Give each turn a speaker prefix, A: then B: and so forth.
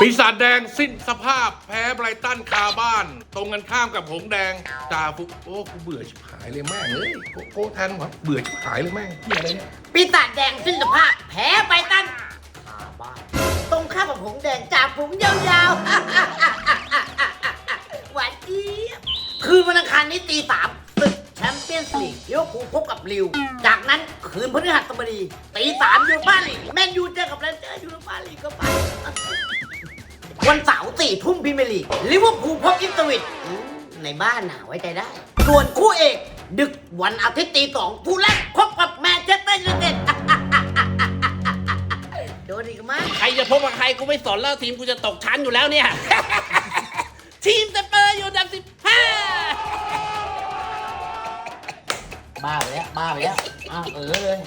A: ปีศาจแดงสิ้นสภาพแพ้ไบรตันคาบ้าน ตรงกันข้ามกับหงแดงจ่าฟุกโอ้กูเบื่อชิบหายเลยแม่งเอ้ยโกโก้แทนครับเบื่อชิบหายเลยแม่งเหียอะไรเนี่ย
B: ปีศาจแดงสิ้นสภาพแพ้ไปตั้งคาบ้านตรงข้ามกับหงแดงจ่าฝูงยาวๆ หวานเจี๊ยบคืนวันอังคารนี้ตีสามศึกแชมเปี้ยนส์ลีกเลี้ยวภูลพบกับลิว จากนั้นคืนพฤหัสบดีตีสามยูโรปาลีกแมนยูเจอกับแรนเจอร์ยูโรปาลีกก็ไป วันเสาร์สี่ทุ่มพรีเมียร์ลีลิเวอร์พูลพบอิปสวิตในบ้านหน่ะไว้ใจได้ ส่วนคู่เอก ดึกวันอาทิตย์ตีสองผู้แรกพบกับแมนเชสเตอร์ยูไนเต็ดโดนอีกมั้ง
C: ใครจะพบกับใครกูไม่สนแล้วทีมกูจะตกชั้นอยู่แล้วเนี่ย ทีมสเปอร์อยู่อันดับสิบห้า
B: บ้าไปแล้วบ้าไปแล้วอ้าวเออเลย